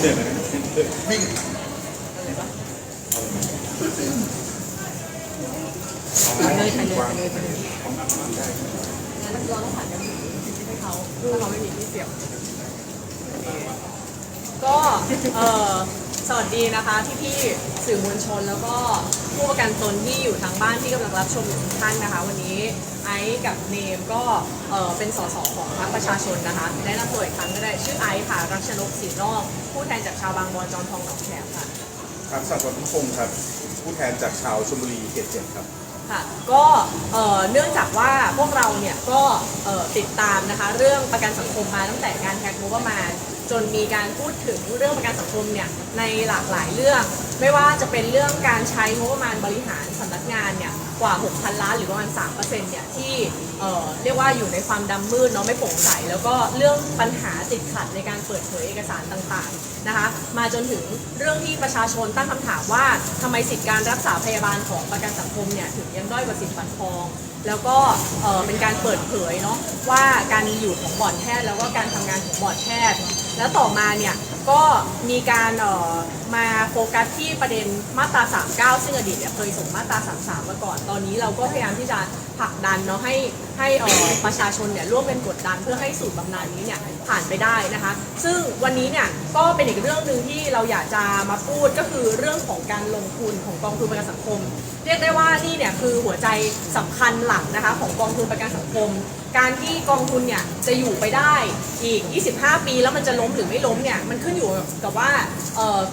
เดี๋ยวนวิ่งไปเลยไปเลยไปเลยเราต้องผ่านกันให้เขาถ้าเขาไม่มีที่เสียบก็เออสวัสดีนะคะพี่พี่ สื่อมวลชน แล้วก็ผู้ประกันตนที่อยู่ทางบ้านที่กำลังรับชมอยู่ทุกท่านนะคะ วันนี้ไอซ์กับเนมก็เออเป็นสสของพรรคประชาชนนะคะแนะนำตัวอีกครั้งก็ได้ชื่อไอซ์ค่ะรักชนกศรีนอกผู้แทนจากชาวบางบอนจอมทองหนองแขมค่ะครับสัตว์วัฒนพงศ์ครับผู้แทนจากชาวชลบุรีเขตเจ็ดครับ ค่ะก็เอ่อเนื่องจากว่าพวกเราเนี่ยก็เอ่อติดตามนะคะเรื่องประกันสังคมมาตั้งแต่การแพ็กงบประมาณ จนมีการพูดถึงเรื่องประกันสังคมเนี่ยในหลากหลายเรื่อง ไม่ว่าจะเป็นเรื่องการใช้งบประมาณบริหารสำนักงานเนี่ยกว่า 6,000 ล้านหรือประมาณ 3%เนี่ยที่เอ่อเรียกว่าอยู่ในความดำมืดเนาะไม่โปร่งใส แล้วก็เรื่องปัญหาติดขัดในการเปิดเผยเอกสารต่างๆนะคะมาจนถึงเรื่องที่ประชาชนตั้งคำถามว่าทำไมสิทธิการรักษาพยาบาลของประกันสังคมเนี่ยถึงยังด้อยกว่าสิทธิบัตรทอง แล้วก็เอ่อเป็นการเปิดเผยเนาะว่าการมีอยู่ของบอร์ดแพทย์แล้วก็การทำงานของบอร์ดแพทย์ แล้วต่อมาเนี่ย ก็มีการเอ่อมาโฟกัสที่ประเด็นมาตรา 39 ซึ่งอดีตเนี่ยเคยส่งมาตรา 33 มาก่อน ตอนนี้เราก็พยายามที่จะผลักดันเนาะให้ให้เอ่อประชาชนเนี่ยร่วมกันกดดันเพื่อให้สูตรบำนาญนี้เนี่ยผ่านไปได้นะคะ ซึ่งวันนี้เนี่ยก็เป็นอีกเรื่องหนึ่งที่เราอยากจะมาพูดก็คือเรื่องของการลงทุนของกองทุนประกันสังคม เรียกได้ว่านี่เนี่ยคือหัวใจสำคัญหลักนะคะของกองทุนประกันสังคม การที่กองทุนเนี่ยจะอยู่ไปได้อีก 25 ปีแล้วมันจะล้มหรือไม่ล้มเนี่ยมันขึ้นอยู่กับว่า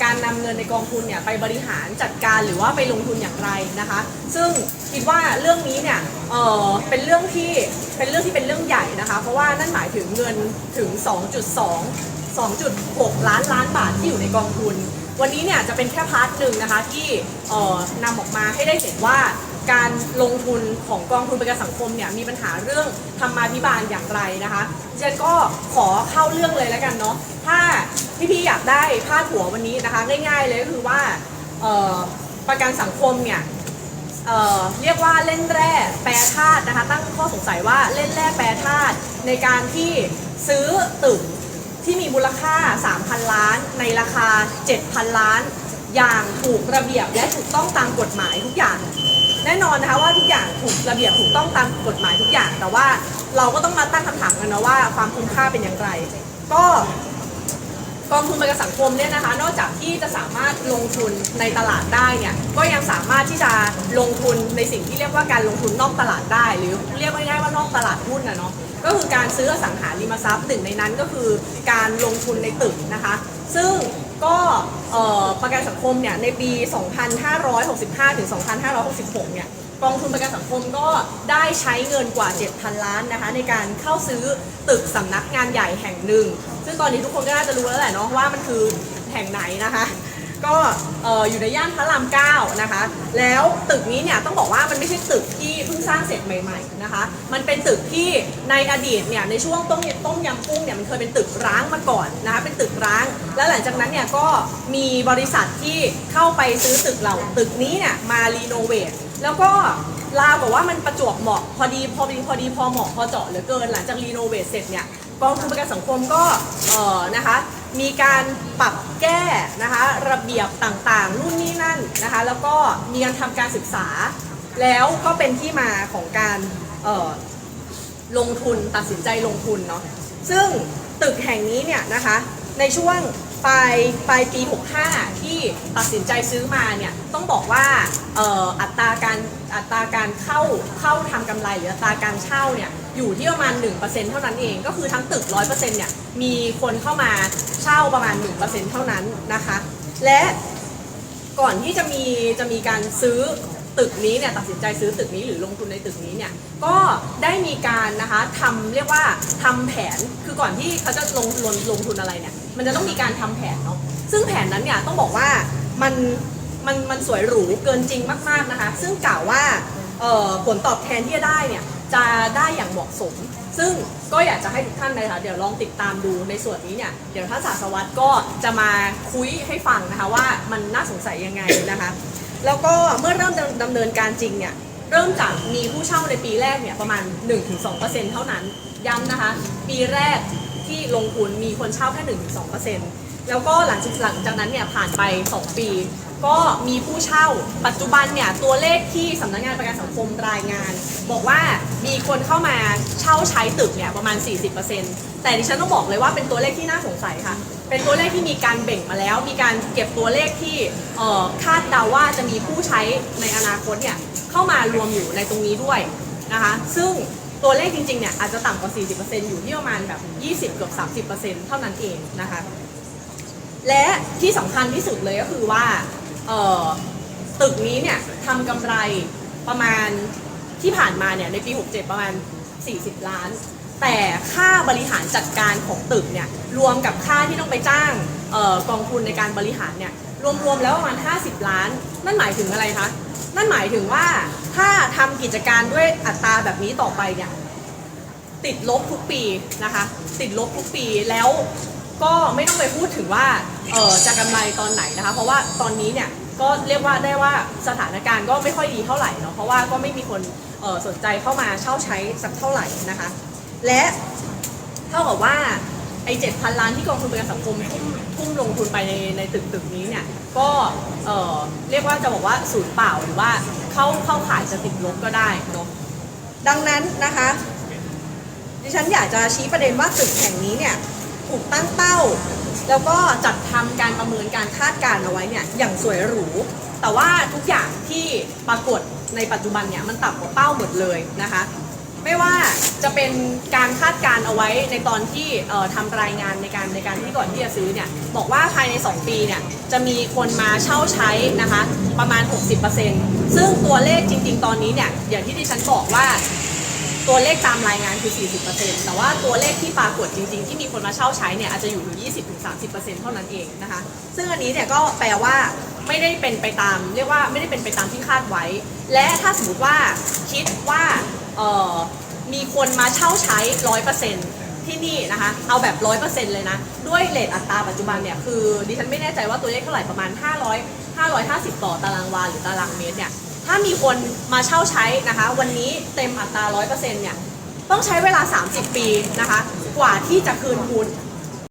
การนำเงินในกองทุนเนี่ยไปบริหารจัดการหรือว่าไปลงทุนอย่างไรนะคะ ซึ่งคิดว่าเรื่องนี้เนี่ยเเป็นเรื่องที่เป็นเรื่องที่เป็นเรื่องใหญ่นะคะ เพราะว่านั่นหมายถึงเงินถึง 2.2 2.6 ล้านล้านบาทที่อยู่ในกองทุน วันนี้เนี่ยจะเป็นแค่พาร์ทหนึ่งนะคะที่นำออกมาให้ได้เห็นว่า การลงทุนของกองทุนประกันสังคมเนี่ยมีปัญหาเรื่องธรรมาภิบาลอย่างไรนะคะเจนก็ขอเข้าเรื่องเลยแล้วกันเนาะถ้าพี่ๆอยากได้พาดหัววันนี้นะคะ ง่ายๆเลยก็คือว่าประกันสังคมเนี่ยเเรียกว่าเล่นแร่แปรธาตุนะคะ ตั้งข้อสงสัยว่าเล่นแร่แปรธาตุในการที่ซื้อตึกที่มีมูลค่า 3,000 ล้าน ในราคา 7,000 ล้าน อย่างถูกระเบียบและถูกต้องตามกฎหมายทุกอย่าง แน่นอนนะคะว่าทุกอย่างถูกระเบียบถูกต้องตามกฎหมายทุกอย่าง แต่ว่าเราก็ต้องมาตั้งคำถามกันนะว่าความคุ้มค่าเป็นอย่างไร ก็กองทุนประกันสังคมเนี่ยนะคะ นอกจากที่จะสามารถลงทุนในตลาดได้เนี่ย ก็ยังสามารถที่จะลงทุนในสิ่งที่เรียกว่าการลงทุนนอกตลาดได้ หรือเรียกง่ายๆว่านอกตลาดหุ้นนะเนาะ ก็คือการซื้ออสังหาริมทรัพย์หนึ่งในนั้นก็คือการลงทุนในตึกนะคะ ซึ่ง ก็ประกันสังคมเนี่ยในปี 2565 ถึง 2566 เนี่ยกองทุนประกันสังคมก็ได้ใช้เงินกว่า 7,000 ล้านนะคะในการเข้าซื้อตึกสำนักงานใหญ่แห่งหนึ่ง ซึ่งตอนนี้ทุกคนก็น่าจะรู้แล้วแหละเนาะว่ามันคือแห่งไหนนะคะ ก็ออยู่ในย่านพระรามเก้านะคะ แล้วตึกนี้เนี่ยต้องบอกว่ามันไม่ใช่ตึกที่เพิ่งสร้างเสร็จใหม่ๆนะคะ มันเป็นตึกที่ในอดีตเนี่ยในช่วงต้มยต้มยำกุ้งเนี่ยมันเคยเป็นตึกร้างมาก่อนนะคะเป็นตึกร้าง แล้วหลังจากนั้นเนี่ยก็มีบริษัทที่เข้าไปซื้อตึกเราตึกนี้เนี่ยมารีโนเวทแล้วก็ลาวบอกว่ามันประจวบเหมาะพอดีพอดีพอดีพอเหมาะพอเจาะเหลือเกินหลังจากรีโนเวทเสร็จเนี่ยกองทุนประกันสังคมก็เออนะคะ มีการปรับแก้นะคะระเบียบต่างๆนู่นนี่นั่นนะคะ แล้วก็มีการทำการศึกษา แล้วก็เป็นที่มาของการลงทุนตัดสินใจลงทุนเนาะซึ่งตึกแห่งนี้เนี่ยนะคะในช่วงปลายปลายปี 65 ที่ตัดสินใจซื้อมาเนี่ยต้องบอกว่าอัตราการอัตราการเข้าเข้าทำกำไรหรืออัตราการเช่าเนี่ย อยู่ที่ประมาณ 1%เท่านั้นเอง ก็คือทั้งตึก 100%เนี่ยมีคนเข้ามาเช่าประมาณ 1%เท่านั้นนะคะ และก่อนที่จะมีจะมีการซื้อตึกนี้เนี่ยตัดสินใจซื้อตึกนี้หรือลงทุนในตึกนี้เนี่ยก็ได้มีการนะคะทำเรียกว่าทำแผนคือก่อนที่เขาจะลงลงลงทุนอะไรเนี่ยมันจะต้องมีการทำแผนเนาะซึ่งแผนนั้นเนี่ยต้องบอกว่ามันมันมันสวยหรูเกินจริงมากๆนะคะ ซึ่งกล่าวว่าผลตอบแทนที่จะได้เนี่ย จะได้อย่างเหมาะสม ซึ่งก็อยากจะให้ทุกท่านนะคะเดี๋ยวลองติดตามดูในส่วนนี้เนี่ยเดี๋ยวท่านศาสวัตรก็จะมาคุยให้ฟังนะคะว่ามันน่าสงสัยยังไงนะคะ แล้วก็เมื่อเริ่มดำเนินการจริงเนี่ยเริ่มจากมีผู้เช่าในปีแรกเนี่ยประมาณ 1-2%เท่านั้นย้ำนะคะ ปีแรกที่ลงทุนมีคนเช่าแค่ 1-2%แแล้วก็หลังจากหลังจากนั้นเนี่ยผ่านไป 2 ปี ก็มีผู้เช่า ปัจจุบันเนี่ยตัวเลขที่สำนักงานประกันสังคมรายงาน บอกว่ามีคนเข้ามาเช่าใช้ตึกเนี่ยประมาณ 40%แต่ดิฉันต้องบอกเลยว่าเป็นตัวเลขที่น่าสงสัยค่ะ เป็นตัวเลขที่มีการเบ่งมาแล้ว มีการเก็บตัวเลขที่คาดเดาว่าจะมีผู้ใช้ในอนาคตเนี่ยเข้ามารวมอยู่ในตรงนี้ด้วยนะคะ ซึ่งตัวเลขจริงๆเนี่ยอาจจะต่ำกว่า 40%อยู่ที่ประมาณแบบ 20 เกือบ 30%เท่านั้นเองนะคะและที่สำคัญที่สุดเลยก็คือว่า เอ่อตึกนี้เนี่ยทำกำไรประมาณที่ผ่านมาเนี่ยในปี 67 ประมาณ 40 ล้าน แต่ค่าบริหารจัดการของตึกเนี่ยรวมกับค่าที่ต้องไปจ้างออกองทุนในการบริหารเนี่ยรวมๆแล้วประมาณ 50 ล้าน นั่นหมายถึงอะไรคะ นั่นหมายถึงว่าถ้าทำกิจการด้วยอัตราแบบนี้ต่อไปเนี่ยติดลบทุกปีนะคะ ติดลบทุกปีแล้ว ก็ไม่ต้องไปพูดถึงว่าเออจะกำไรตอนไหนนะคะ เพราะว่าตอนนี้เนี่ยก็เรียกว่าได้ว่าสถานการณ์ก็ไม่ค่อยดีเท่าไหร่เนาะเพราะว่าก็ไม่มีคนเออสนใจเข้ามาเช่าใช้สักเท่าไหร่นะคะ และเท่ากับว่าไอ้เจ็ดพันล้านที่กองทุนประกันสังคมทุ่มทุ่มลงทุนไปในในตึกตึกนี้เนี่ยก็เออเรียกว่าจะบอกว่าศูนย์เปล่าหรือว่าเข้าเข้าขายจะติดลบก็ได้เนาะดังนั้นนะคะ ดิฉันอยากจะชี้ประเด็นว่าตึกแห่งนี้เนี่ย ถูกตั้งเป้า แล้วก็จัดทำการประเมินการคาดการณ์เอาไว้เนี่ยอย่างสวยหรู แต่ว่าทุกอย่างที่ปรากฏในปัจจุบันเนี่ยมันต่ำกว่าเป้าหมดเลยนะคะ ไม่ว่าจะเป็นการคาดการณ์เอาไว้ในตอนที่เอ่อทำรายงานในการในการที่ก่อนที่จะซื้อเนี่ยบอกว่าภายใน 2 ปีเนี่ยจะมีคนมาเช่าใช้นะคะประมาณ 60%ซึ่งตัวเลขจริง ๆ ตอนนี้เนี่ยอย่างที่ดิฉันบอกว่า ตัวเลขตามรายงานคือ 40%แต่ว่าตัวเลขที่ปรากฏจริงๆ ที่มีคนมาเช่าใช้เนี่ยอาจจะอยู่ที่20-30%เท่านั้นเองนะคะ ซึ่งอันนี้เนี่ยก็แปลว่าไม่ได้เป็นไปตาม เรียกว่าไม่ได้เป็นไปตามที่คาดไว้ และถ้าสมมติว่าคิดว่าเอ่อมีคนมาเช่าใช้ 100%ที่นี่นะคะ เอาแบบ 100%เลยนะ ด้วยเลทอัตราปัจจุบันเนี่ยคือดิฉันไม่แน่ใจว่าตัวเลขเท่าไหร่ประมาณ 500 550 ต่อตารางวาหรือตารางเมตรเนี่ย ถ้ามีคนมาเช่าใช้นะคะ วันนี้เต็มอัตรา 100%เนี่ย ต้องใช้เวลา 30 ปีนะคะ กว่าที่จะคืนทุน